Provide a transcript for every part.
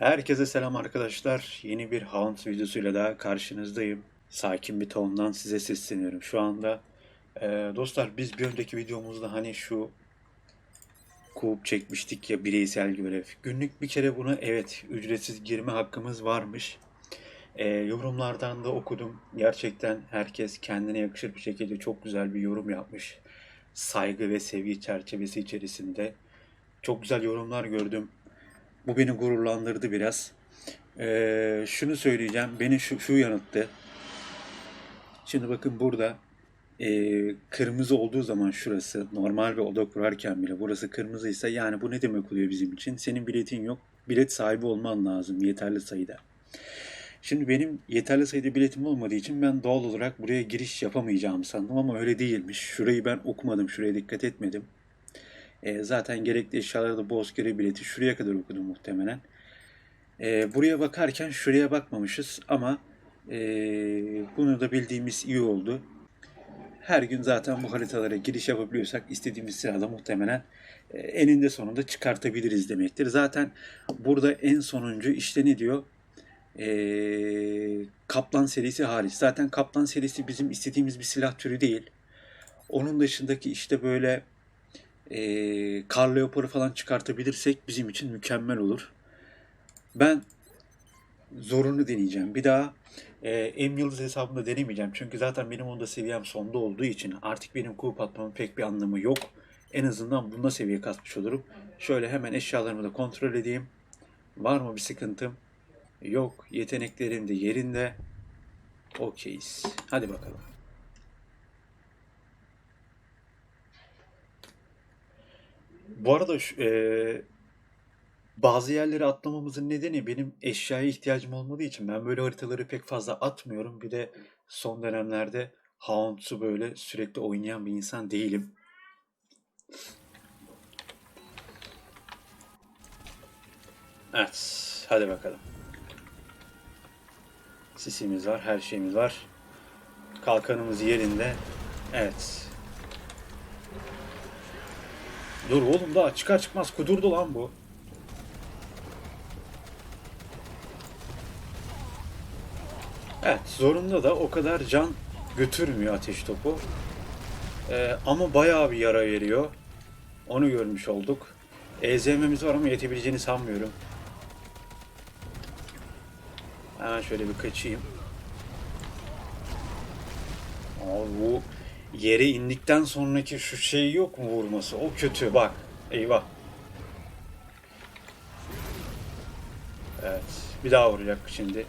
Herkese selam arkadaşlar. Yeni bir Hound videosuyla daha karşınızdayım. Sakin bir tondan size sesleniyorum. Şu anda e, dostlar biz bir önceki videomuzda hani şu kup çekmiştik ya bireysel görev. Günlük bir kere buna evet ücretsiz girme hakkımız varmış. E, yorumlardan da okudum. Gerçekten herkes kendine yakışır bir şekilde çok güzel bir yorum yapmış. Saygı ve sevgi çerçevesi içerisinde. Çok güzel yorumlar gördüm. Bu beni gururlandırdı biraz. Ee, şunu söyleyeceğim. Beni şu, şu yanılttı. Şimdi bakın burada e, kırmızı olduğu zaman şurası normal bir oda kurarken bile burası kırmızıysa yani bu ne demek oluyor bizim için? Senin biletin yok. Bilet sahibi olman lazım yeterli sayıda. Şimdi benim yeterli sayıda biletim olmadığı için ben doğal olarak buraya giriş yapamayacağımı sandım ama öyle değilmiş. Şurayı ben okumadım, şuraya dikkat etmedim. E, zaten gerekli eşyaları da Bozkır'ı bileti şuraya kadar okudum muhtemelen. E, buraya bakarken şuraya bakmamışız ama e, bunu da bildiğimiz iyi oldu. Her gün zaten bu haritalara giriş yapabiliyorsak istediğimiz sırada muhtemelen e, eninde sonunda çıkartabiliriz demektir. Zaten burada en sonuncu işte ne diyor? E, Kaplan serisi hariç. Zaten Kaplan serisi bizim istediğimiz bir silah türü değil. Onun dışındaki işte böyle e, kar leoparı falan çıkartabilirsek bizim için mükemmel olur. Ben zorunu deneyeceğim. Bir daha e, M Yıldız hesabında denemeyeceğim. Çünkü zaten benim onda seviyem sonda olduğu için artık benim kup atmamın pek bir anlamı yok. En azından bunda seviye kasmış olurum. Şöyle hemen eşyalarımı da kontrol edeyim. Var mı bir sıkıntım? Yok. Yeteneklerim de yerinde. Okeyiz. Hadi bakalım. Bu arada şu- eee, bazı yerleri atlamamızın nedeni benim eşyaya ihtiyacım olmadığı için ben böyle haritaları pek fazla atmıyorum. Bir de son dönemlerde Hounds'u böyle sürekli oynayan bir insan değilim. Evet, hadi bakalım. Sisimiz var, her şeyimiz var. Kalkanımız yerinde. Evet. Dur oğlum daha çıkar çıkmaz kudurdu lan bu. Evet zorunda da o kadar can götürmüyor ateş topu. Ee, ama bayağı bir yara veriyor. Onu görmüş olduk. EZM'miz var ama yetebileceğini sanmıyorum. Hemen şöyle bir kaçayım. Abi bu yere indikten sonraki şu şey yok mu vurması? O kötü bak. Eyvah. Evet. Bir daha vuracak şimdi.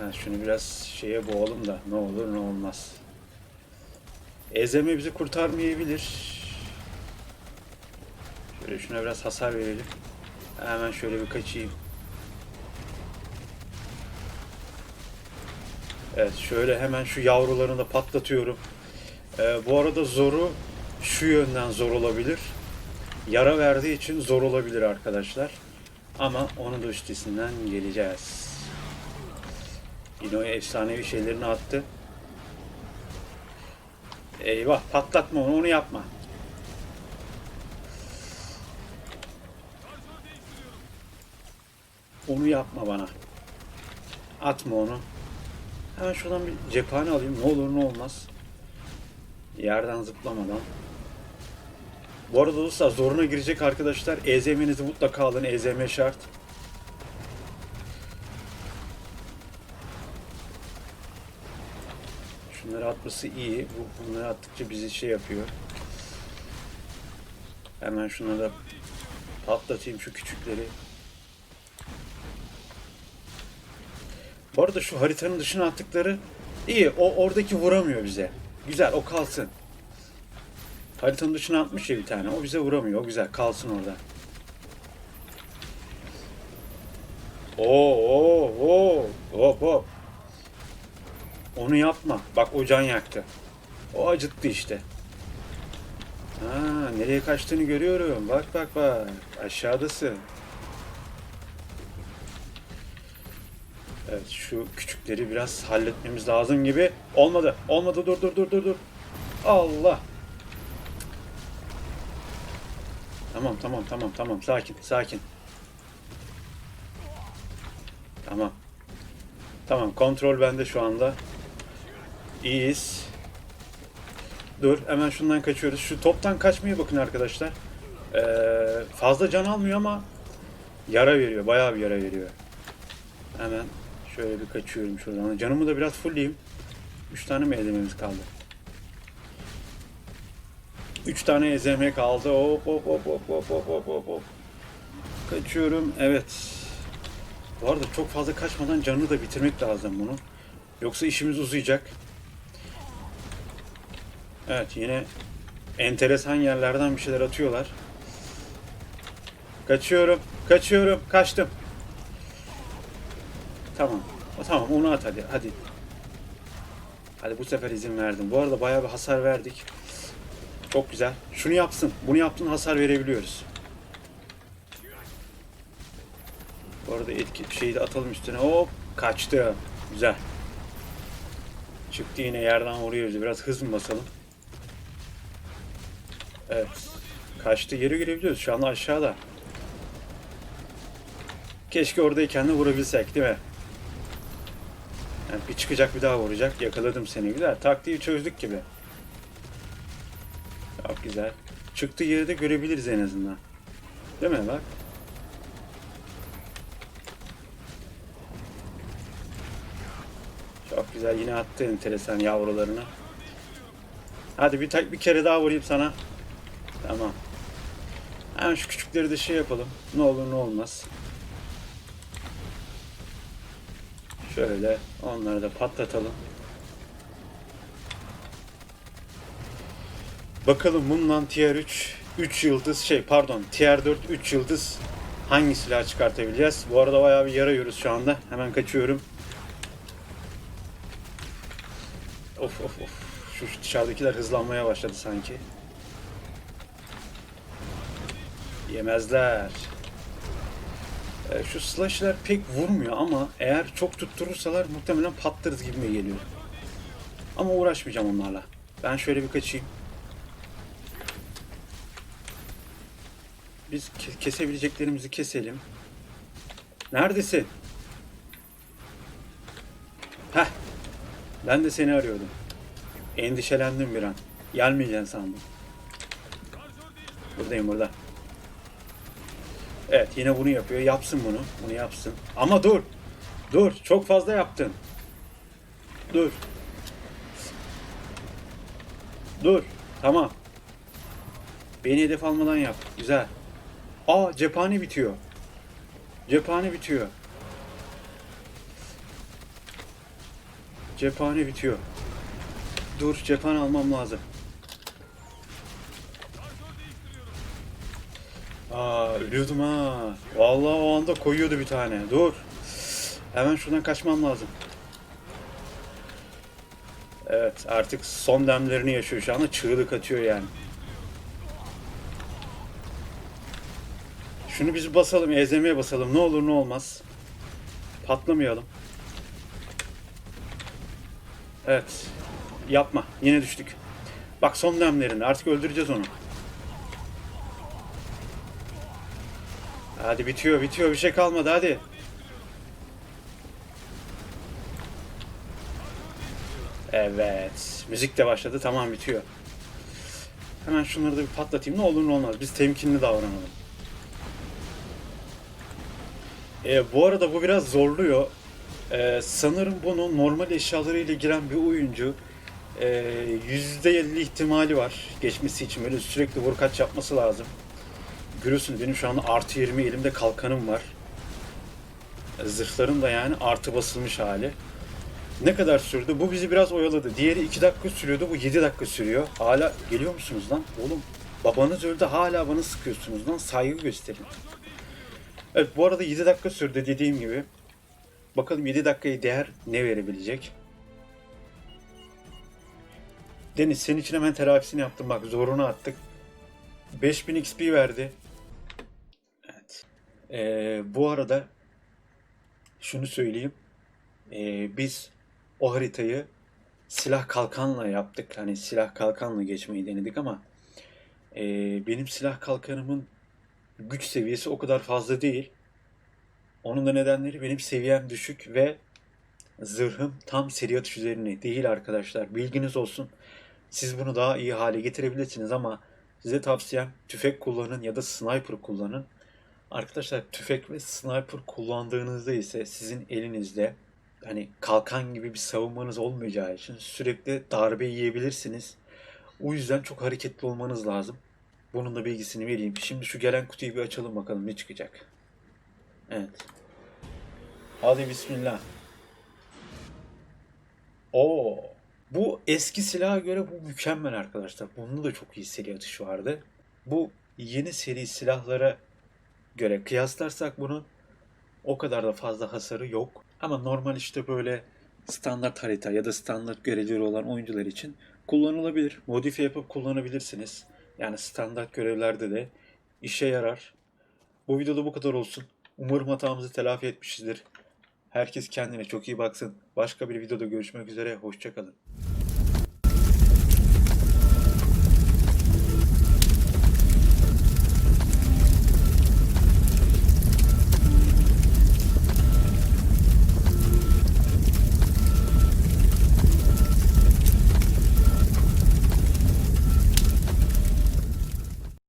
Ha, şunu biraz şeye boğalım da ne olur ne olmaz. Ezeme bizi kurtarmayabilir. Şöyle şuna biraz hasar verelim. Hemen şöyle bir kaçayım. Evet şöyle hemen şu yavrularını da patlatıyorum. Ee, bu arada zoru şu yönden zor olabilir. Yara verdiği için zor olabilir arkadaşlar. Ama onun da üstesinden geleceğiz. O efsanevi şeylerini attı. Eyvah patlatma onu, onu yapma. Onu yapma bana. Atma onu. Hemen şuradan bir cephane alayım. Ne olur ne olmaz. Yerden zıplamadan. Bu arada dostlar zoruna girecek arkadaşlar. EZM'nizi mutlaka alın. EZM şart. Şunları atması iyi. Bu, bunları attıkça bizi şey yapıyor. Hemen şunları da patlatayım şu küçükleri. Bu arada şu haritanın dışına attıkları iyi. O oradaki vuramıyor bize. Güzel o kalsın. Haritanın dışına atmış ya bir tane. O bize vuramıyor. O güzel kalsın orada. Oo, oo, oo. Hop hop. Onu yapma. Bak o can yaktı. O acıttı işte. Ha, nereye kaçtığını görüyorum. Bak bak bak. Aşağıdasın. Evet şu küçükleri biraz halletmemiz lazım gibi. Olmadı. Olmadı. Dur dur dur dur dur. Allah. Tamam tamam tamam tamam sakin sakin. Tamam. Tamam kontrol bende şu anda. İyiyiz. Dur hemen şundan kaçıyoruz. Şu toptan kaçmaya bakın arkadaşlar. Ee, fazla can almıyor ama yara veriyor. Bayağı bir yara veriyor. Hemen şöyle bir kaçıyorum şuradan. Canımı da biraz fullleyeyim. 3 tane mi ezememiz kaldı? 3 tane ezeme kaldı. Hop hop hop hop hop hop hop hop hop. Kaçıyorum. Evet. Bu arada çok fazla kaçmadan canını da bitirmek lazım bunu. Yoksa işimiz uzayacak. Evet yine enteresan yerlerden bir şeyler atıyorlar. Kaçıyorum. Kaçıyorum. Kaçtım. Tamam. O, Tamam onu at hadi. Hadi. Hadi bu sefer izin verdim. Bu arada bayağı bir hasar verdik. Çok güzel. Şunu yapsın. Bunu yaptın hasar verebiliyoruz. Bu arada etki şeyi de atalım üstüne. Hop kaçtı. Güzel. Çıktı yine yerden vuruyoruz. Biraz hız mı basalım? Evet. Kaçtı. Yeri görebiliyoruz. Şu anda aşağıda. Keşke oradayken de vurabilsek değil mi? Yani bir çıkacak bir daha vuracak. Yakaladım seni. Güzel. Taktiği çözdük gibi. Çok güzel. Çıktığı yeri de görebiliriz en azından. Değil mi bak? Çok güzel. Yine attı enteresan yavrularını. Hadi bir, tek bir kere daha vurayım sana. Tamam. Hemen şu küçükleri de şey yapalım. Ne olur ne olmaz. Şöyle onları da patlatalım. Bakalım bundan tier 3 3 yıldız şey pardon tier 4 3 yıldız hangi silah çıkartabileceğiz? Bu arada bayağı bir yara yiyoruz şu anda. Hemen kaçıyorum. Of of of. Şu dışarıdakiler hızlanmaya başladı sanki. Yemezler. Ee, şu slash'ler pek vurmuyor ama eğer çok tutturursalar muhtemelen patlarız gibi mi geliyor. Ama uğraşmayacağım onlarla. Ben şöyle bir kaçayım. Biz ke- kesebileceklerimizi keselim. Neredesin? Heh. Ben de seni arıyordum. Endişelendim bir an. Gelmeyeceksin sandım. Buradayım burada. Evet yine bunu yapıyor. Yapsın bunu. Bunu yapsın. Ama dur. Dur. Çok fazla yaptın. Dur. Dur. Tamam. Beni hedef almadan yap. Güzel. Aa cephane bitiyor. Cephane bitiyor. Cephane bitiyor. Dur cephane almam lazım. Aa ölüyordum ha. Vallahi o anda koyuyordu bir tane. Dur. Hemen şuradan kaçmam lazım. Evet artık son demlerini yaşıyor şu anda. Çığlık atıyor yani. Şunu biz basalım, ezmeye basalım. Ne olur ne olmaz. Patlamayalım. Evet. Yapma. Yine düştük. Bak son demlerini. Artık öldüreceğiz onu. Hadi bitiyor, bitiyor. Bir şey kalmadı. Hadi. Evet. Müzik de başladı. Tamam bitiyor. Hemen şunları da bir patlatayım. Ne olur ne olmaz. Biz temkinli davranalım. E, bu arada bu biraz zorluyor. E, sanırım bunu normal eşyalarıyla giren bir oyuncu e, %50 ihtimali var geçmesi için. Böyle sürekli vur kaç yapması lazım. Görüyorsunuz benim şu anda artı 20 elimde kalkanım var. Zırhlarım da yani artı basılmış hali. Ne kadar sürdü? Bu bizi biraz oyaladı. Diğeri 2 dakika sürüyordu. Bu 7 dakika sürüyor. Hala geliyor musunuz lan? Oğlum babanız öldü hala bana sıkıyorsunuz lan. Saygı gösterin. Evet bu arada 7 dakika sürdü dediğim gibi. Bakalım 7 dakikayı değer ne verebilecek? Deniz senin için hemen telafisini yaptım bak zorunu attık. 5000 XP verdi. Ee, bu arada şunu söyleyeyim. Ee, biz o haritayı silah kalkanla yaptık. Hani silah kalkanla geçmeyi denedik ama ee, benim silah kalkanımın güç seviyesi o kadar fazla değil. Onun da nedenleri benim seviyem düşük ve zırhım tam seri atış üzerine değil arkadaşlar. Bilginiz olsun. Siz bunu daha iyi hale getirebilirsiniz ama size tavsiyem tüfek kullanın ya da sniper kullanın. Arkadaşlar tüfek ve sniper kullandığınızda ise sizin elinizde hani kalkan gibi bir savunmanız olmayacağı için sürekli darbe yiyebilirsiniz. O yüzden çok hareketli olmanız lazım. Bunun da bilgisini vereyim. Şimdi şu gelen kutuyu bir açalım bakalım ne çıkacak. Evet. Hadi bismillah. Oo. Bu eski silaha göre bu mükemmel arkadaşlar. Bunda da çok iyi seri atış vardı. Bu yeni seri silahlara göre kıyaslarsak bunu o kadar da fazla hasarı yok. Ama normal işte böyle standart harita ya da standart görevleri olan oyuncular için kullanılabilir. Modifiye yapıp kullanabilirsiniz. Yani standart görevlerde de işe yarar. Bu videoda bu kadar olsun. Umarım hatamızı telafi etmişizdir. Herkes kendine çok iyi baksın. Başka bir videoda görüşmek üzere. Hoşçakalın.